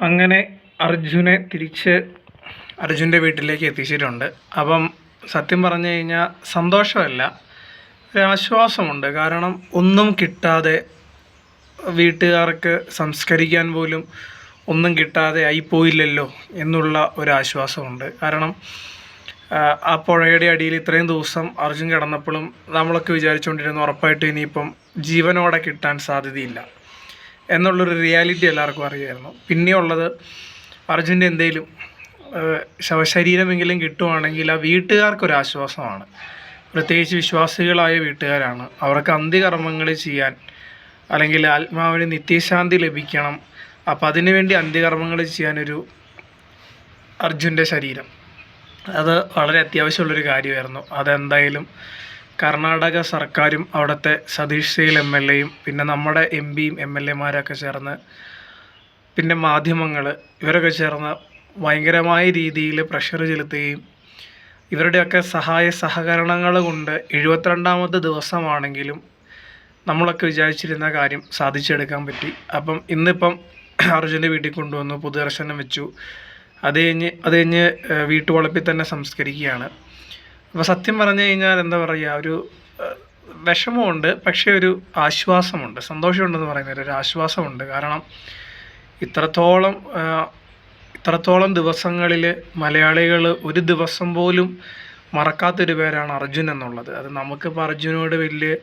അങ്ങനെ അർജുനെ തിരിച്ച് അർജുന്റെ വീട്ടിലേക്ക് എത്തിച്ചിട്ടുണ്ട്. അപ്പം സത്യം പറഞ്ഞു കഴിഞ്ഞാൽ സന്തോഷമല്ല ഒരാശ്വാസമുണ്ട്. കാരണം ഒന്നും കിട്ടാതെ വീട്ടുകാർക്ക് സംസ്കരിക്കാൻ പോലും ഒന്നും കിട്ടാതെ ആയിപ്പോയില്ലല്ലോ എന്നുള്ള ഒരാശ്വാസമുണ്ട്. കാരണം ആ, പുഴയുടെ അടിയിൽ ഇത്രയും ദിവസം അർജുൻ കിടന്നപ്പോഴും നമ്മളൊക്കെ വിചാരിച്ചുകൊണ്ടിരുന്നു ഉറപ്പായിട്ട് ഇനിയിപ്പം ജീവനോടെ കിട്ടാൻ സാധ്യതയില്ല. എന്നുള്ളൊരു റിയാലിറ്റി എല്ലാവർക്കും അറിയായിരുന്നു. പിന്നെയുള്ളത് അർജുന്റെ എന്തെങ്കിലും ശവശരീരമെങ്കിലും കിട്ടുവാണെങ്കിൽ ആ വീട്ടുകാർക്കൊരാശ്വാസമാണ്. പ്രത്യേകിച്ച് വിശ്വാസികളായ വീട്ടുകാരാണ്. അവർക്ക് അന്ത്യകർമ്മങ്ങൾ ചെയ്യാൻ അല്ലെങ്കിൽ ആത്മാവിന് നിത്യശാന്തി ലഭിക്കണം. അപ്പം അതിനുവേണ്ടി അന്ത്യകർമ്മങ്ങൾ ചെയ്യാനൊരു അർജുന്റെ ശരീരം. അത് വളരെ അത്യാവശ്യമുള്ളൊരു കാര്യമായിരുന്നു. അതെന്തായാലും കർണാടക സർക്കാരും അവിടുത്തെ സതീഷ് സെയിൽ എം എൽ എയും പിന്നെ നമ്മുടെ എം പിയും എം എൽ എമാരൊക്കെ ചേർന്ന് പിന്നെ മാധ്യമങ്ങൾ ഇവരൊക്കെ ചേർന്ന് ഭയങ്കരമായ രീതിയിൽ പ്രഷർ ചെലുത്തുകയും ഇവരുടെയൊക്കെ സഹായ സഹകരണങ്ങൾ കൊണ്ട് എഴുപത്തിരണ്ടാമത്തെ ദിവസമാണെങ്കിലും നമ്മളൊക്കെ വിചാരിച്ചിരുന്ന കാര്യം സാധിച്ചെടുക്കാൻ പറ്റി. അപ്പം ഇന്നിപ്പം അർജുന്റെ വീട്ടിൽ കൊണ്ടുവന്നു പൊതുദർശനം വെച്ചു. അത് കഴിഞ്ഞ് അത് കഴിഞ്ഞ് വീട്ടുവളപ്പിൽ തന്നെ സംസ്കരിക്കുകയാണ്. അപ്പോൾ സത്യം പറഞ്ഞു കഴിഞ്ഞാൽ എന്താ പറയുക ഒരു വിഷമമുണ്ട് പക്ഷേ ഒരു ആശ്വാസമുണ്ട്. സന്തോഷമുണ്ടെന്ന് പറയുന്നത് ഒരു ആശ്വാസമുണ്ട്. കാരണം ഇത്രത്തോളം ഇത്രത്തോളം ദിവസങ്ങളിൽ മലയാളികൾ ഒരു ദിവസം പോലും മറക്കാത്തൊരു പേരാണ് അർജുൻ എന്നുള്ളത്. അത് നമുക്കിപ്പോൾ അർജുനോട് വലിയ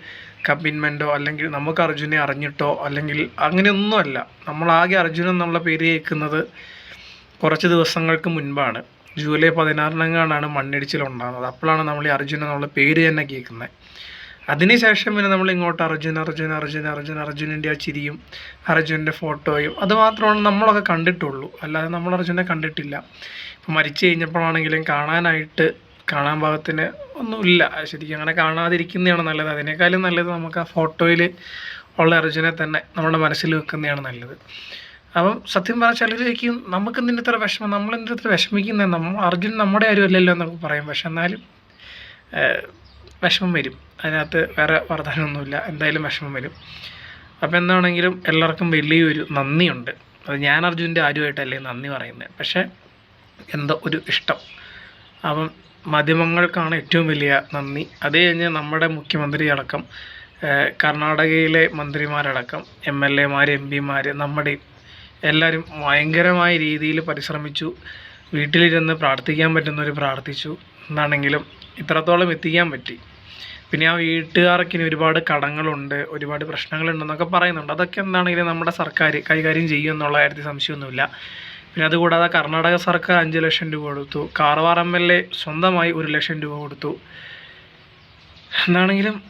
കമ്മിറ്റ്മെന്റോ അല്ലെങ്കിൽ നമുക്ക് അർജുനെ അറിഞ്ഞിട്ടോ അല്ലെങ്കിൽ അങ്ങനെയൊന്നുമല്ല. നമ്മളാകെ അർജുൻ എന്നുള്ള പേര് കേൾക്കുന്നത് കുറച്ച് ദിവസങ്ങൾക്ക് മുൻപാണ്. ജൂലൈ പതിനാറിനെങ്ങാണ്ടാണ് മണ്ണിടിച്ചിലുണ്ടാകുന്നത്. അപ്പോഴാണ് നമ്മൾ ഈ അർജുന എന്നുള്ള പേര് തന്നെ കേൾക്കുന്നത്. അതിനുശേഷം പിന്നെ നമ്മൾ ഇങ്ങോട്ട് അർജുൻ അർജുൻ അർജുൻ അർജുൻ അർജുനന്റെ ആ ചിരിയും അർജുനന്റെ ഫോട്ടോയും അത് മാത്രമാണ് നമ്മളൊക്കെ കണ്ടിട്ടുള്ളൂ. അല്ലാതെ നമ്മൾ അർജുനെ കണ്ടിട്ടില്ല. ഇപ്പം മരിച്ചു കഴിഞ്ഞപ്പോഴാണെങ്കിലും കാണാനായിട്ട് കാണാൻ ഭാഗത്തിന് ഒന്നുമില്ല. ശരിക്കും അങ്ങനെ കാണാതിരിക്കുന്നതാണ് നല്ലത്. അതിനേക്കാളും നല്ലത് നമുക്ക് ആ ഫോട്ടോയിൽ ഉള്ള അർജുനെ തന്നെ നമ്മുടെ മനസ്സിൽ വെക്കുന്നതാണ് നല്ലത്. അപ്പം സത്യം പറഞ്ഞാൽ ചിലർ ചോദിക്കും നമുക്ക് എന്തിന്റെ ഇത്ര വിഷമം? നമ്മൾ എന്തിന്റെ ഇത്ര വിഷമിക്കുന്നത് നമ്മൾ അർജുൻ നമ്മുടെ ആരുമല്ലല്ലോ എന്നൊക്കെ പറയും. പക്ഷെ എന്നാലും വിഷമം വരും. അതിനകത്ത് വേറെ വർധനമൊന്നുമില്ല എന്തായാലും വിഷമം വരും. അപ്പോൾ എന്താണെങ്കിലും എല്ലാവർക്കും വലിയൊരു നന്ദിയുണ്ട്. അത് ഞാൻ അർജുന്റെ ആരുമായിട്ടല്ലേ നന്ദി പറയുന്നത് പക്ഷേ എന്തോ ഒരു ഇഷ്ടം. അപ്പം മാധ്യമങ്ങൾക്കാണ് ഏറ്റവും വലിയ നന്ദി. അത് കഴിഞ്ഞ് നമ്മുടെ മുഖ്യമന്ത്രി അടക്കം കർണാടകയിലെ മന്ത്രിമാരടക്കം എം എൽ എമാർ എം പിമാർ നമ്മുടെ എല്ലാവരും ഭയങ്കരമായ രീതിയിൽ പരിശ്രമിച്ചു. വീട്ടിലിരുന്ന് പ്രാർത്ഥിക്കാൻ പറ്റുന്നവർ പ്രാർത്ഥിച്ചു. എന്നാണെങ്കിലും ഇത്രത്തോളം എത്തിക്കാൻ പറ്റി. പിന്നെ ആ വീട്ടുകാർക്ക് ഇനി ഒരുപാട് കടങ്ങളുണ്ട് ഒരുപാട് പ്രശ്നങ്ങളുണ്ടെന്നൊക്കെ പറയുന്നുണ്ട്. അതൊക്കെ എന്താണെങ്കിലും നമ്മുടെ സർക്കാർ കൈകാര്യം ചെയ്യും എന്നുള്ള കാര്യത്തിൽ സംശയമൊന്നുമില്ല. പിന്നെ അതുകൂടാതെ കർണാടക സർക്കാർ അഞ്ച് ലക്ഷം രൂപ കൊടുത്തു. കാർവാർ എം എൽ എ സ്വന്തമായി ഒരു ലക്ഷം രൂപ കൊടുത്തു. എന്താണെങ്കിലും